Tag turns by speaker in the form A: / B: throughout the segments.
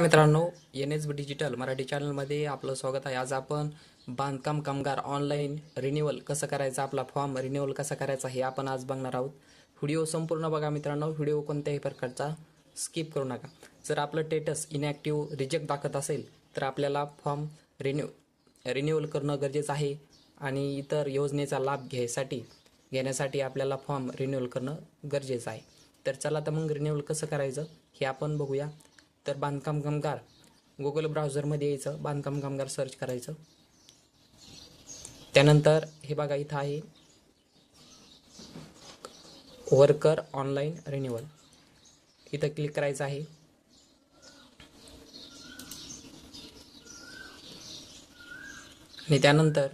A: मित्रांनो N S B digital Marathi चॅनलमध्ये आपलं स्वागत आहे. आज आपण बांधकाम कामगार ऑनलाईन रिन्युअल कसं करायचं आपला फॉर्म रिन्युअल कसा करायचा हे आपण आज बघणार आहोत. व्हिडिओ संपूर्ण बघा मित्रांनो व्हिडिओ कोणत्याही प्रकारचा स्किप करू नका. जर आपलं टेटस इनॅक्टिव्ह रिजेक्ट दाखवत असेल तर आपल्याला फॉर्म रिन्यू रिन्युअल करणं गरजेचं आहे आणि इतर योजनेचा लाभ घ्यायसाठी घेण्यासाठी आपल्याला फॉर्म रिन्युअल करणं गरजेचं आहे. तर चला तर मग रिन्युअल कसं करायचं हे आपण बघूया. तर बांधकाम कामगार. गुगल ब्राउझरमध्ये यायचं बांधकाम कामगार सर्च करायचं. त्यानंतर हे बघा इथं आहे. वर्कर ऑनलाईन रिन्युअल इथं क्लिक करायचं आहे. आणि त्यानंतर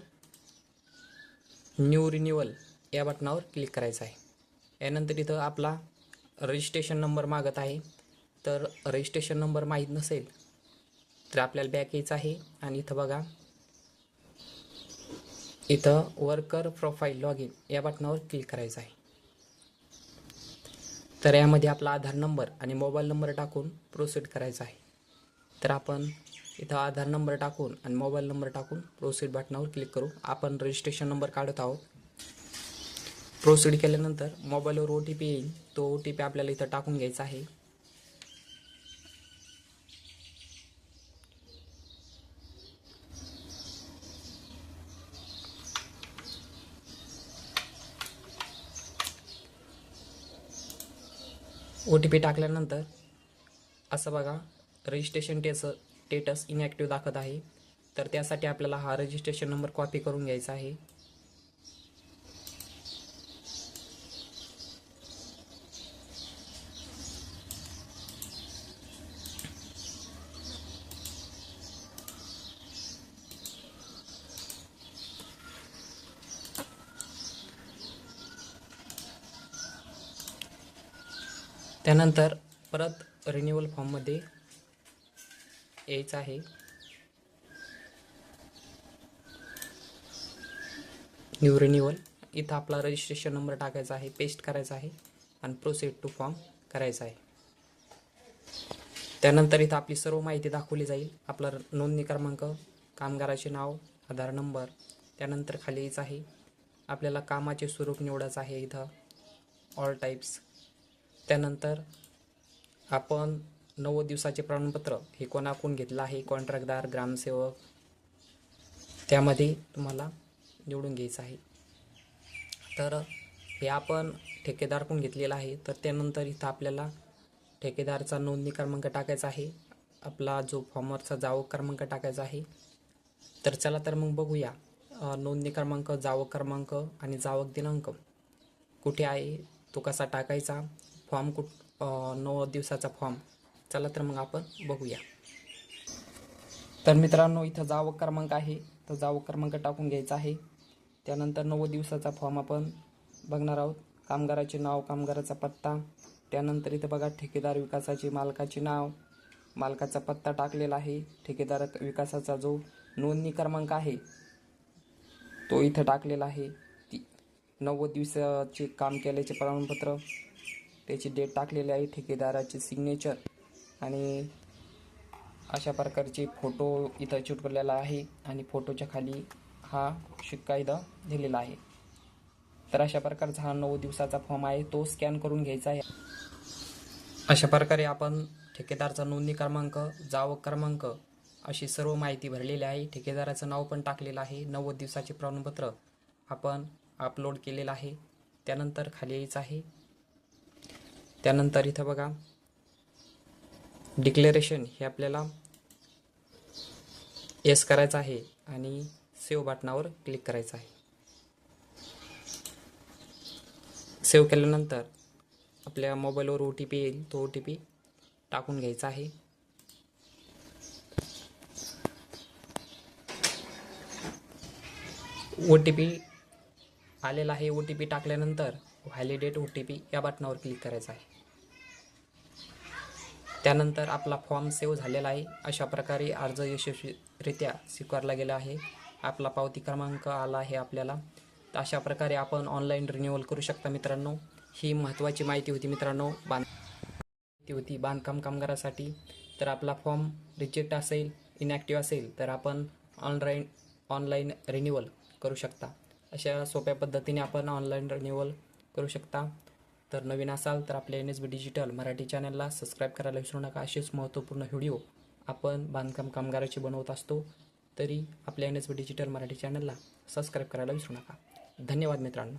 A: न्यू रिन्युअल या बटनावर क्लिक करायचं आहे. यानंतर इथं आपला रजिस्ट्रेशन नंबर मागत आहे. तर रजिस्ट्रेशन नंबर माहीत नसेल तर आपल्याला बॅक यायचं आहे. आणि इथं बघा. इथं वर्कर प्रोफाईल लॉग इन या बटनावर क्लिक करायचं आहे. तर यामध्ये आपला आधार नंबर आणि मोबाईल नंबर टाकून प्रोसीड करायचा आहे. तर आपण इथं आधार नंबर टाकून आणि मोबाईल नंबर टाकून प्रोसीड बटनावर क्लिक करू. आपण रजिस्ट्रेशन नंबर काढत आहोत. प्रोसीड केल्यानंतर मोबाईलवर ओ टी पी येईल. तो ओ टी पी आपल्याला इथं टाकून घ्यायचा आहे. ओ टी पी टाकल्यानंतर असं बघा रजिस्ट्रेशन टेस स्टेटस इनॲक्टिव्ह दाखवत आहे. तर त्यासाठी आपल्याला हा रजिस्ट्रेशन नंबर कॉपी करून घ्यायचा आहे. त्यानंतर परत रिन्युअल फॉर्ममध्ये यायचं आहे. न्यू रिन्युअल इथं आपला रजिस्ट्रेशन नंबर टाकायचा आहे पेस्ट करायचा आहे आणि प्रोसेड टू फॉर्म करायचा आहे. त्यानंतर इथं आपली सर्व माहिती दाखवली जाईल. आपला नोंदणी क्रमांक कामगाराचे नाव आधार नंबर त्यानंतर खाली यायचं आहे. आपल्याला कामाचे स्वरूप निवडायचं आहे इथं. ऑल टाईप्स त्यानंतर आपण नव्वद दिवसाचे प्रमाणपत्र हे कोणाकडून घेतलं आहे? कॉन्ट्रॅक्टदार ग्रामसेवक? त्यामध्ये तुम्हाला निवडून घ्यायचं आहे. तर हे आपण ठेकेदारकडून घेतलेलं आहे. तर त्यानंतर इथं आपल्याला ठेकेदारचा नोंदणी क्रमांक टाकायचा आहे. आपला जो फॉर्मरचा जावक क्रमांक टाकायचा आहे. तर चला तर मग बघूया. नोंदणी क्रमांक जावक क्रमांक आणि जावक दिनांक कुठे आहे? तो कसा टाकायचा? फॉर्म कुठ नऊ नव्वद दिवसाचा फॉर्म. चला तर मग आपण बघूया. तर मित्रांनो इथं जावक क्रमांक आहे. तर जावक क्रमांक टाकून घ्यायचा आहे. त्यानंतर नव्वद दिवसाचा फॉर्म आपण बघणार आहोत. कामगाराचे नाव कामगाराचा पत्ता. त्यानंतर इथं बघा ठेकेदार विकासाचे मालकाचे नाव. मालकाचा पत्ता टाकलेला आहे. ठेकेदार विकासाचा जो नोंदणी क्रमांक आहे तो इथं टाकलेला आहे. ती नव्वद दिवसाचे काम केल्याचे प्रमाणपत्र. त्याची डेट टाकलेली आहे ठेकेदाराचे सिग्नेचर आणि अशा प्रकारचे फोटो इथं चिटकवलेला आहे. आणि फोटोच्या खाली हा शिक्का इथं दिलेला आहे. तर अशा प्रकारचा हा नऊ दिवसाचा फॉर्म आहे. तो स्कॅन करून घ्यायचा आहे. अशा प्रकारे आपण ठेकेदारचा नोंदणी क्रमांक जावक क्रमांक अशी सर्व माहिती भरलेली आहे. ठेकेदाराचं नाव पण टाकलेलं आहे. नव्वद दिवसाचे प्रमाणपत्र आपण अपलोड केलेलं आहे. त्यानंतर खाली यायचं आहे. त्यानंतर इथं बघा. डिक्लेरेशन हे आपल्याला येस करायचं आहे आणि सेव्ह बटनावर क्लिक करायचं आहे. सेव्ह केल्यानंतर आपल्या मोबाईलवर ओ टी पी येईल. तो ओ टी पी टाकून घ्यायचा आहे. ओ टी पी आलेला आहे. ओ टी पी टाकल्यानंतर व्हॅलिडेट ओ टी पी या बटनावर क्लिक करायचं आहे. त्यानंतर आपला फॉर्म सेव्ह झालेला आहे. अशा प्रकारे अर्ज यशस्वीरित्या स्वीकारला गेला आहे. आपला पावती क्रमांक आला आहे आपल्याला. तर अशा प्रकारे आपण ऑनलाईन रिन्युअल करू शकता मित्रांनो. ही महत्त्वाची माहिती होती मित्रांनो. बांध माहिती होती बांधकाम कामगारासाठी. तर आपला फॉर्म रिजेक्ट असेल इनॅक्टिव्ह असेल तर आपण ऑनलाईन ऑनलाईन रिन्युअल करू शकता. अशा सोप्या पद्धतीने आपण ऑनलाईन रिन्युअल करू शकता. तर नवीन असाल तर आपल्या N S B digital Marathi चॅनलला सबस्क्राईब करायला विसरू नका. असेच महत्त्वपूर्ण व्हिडिओ आपण बांधकाम कामगाराची बनवत असतो तरी आपल्या N S B digital Marathi चॅनलला सबस्क्राईब करायला विसरू नका. धन्यवाद मित्रांनो.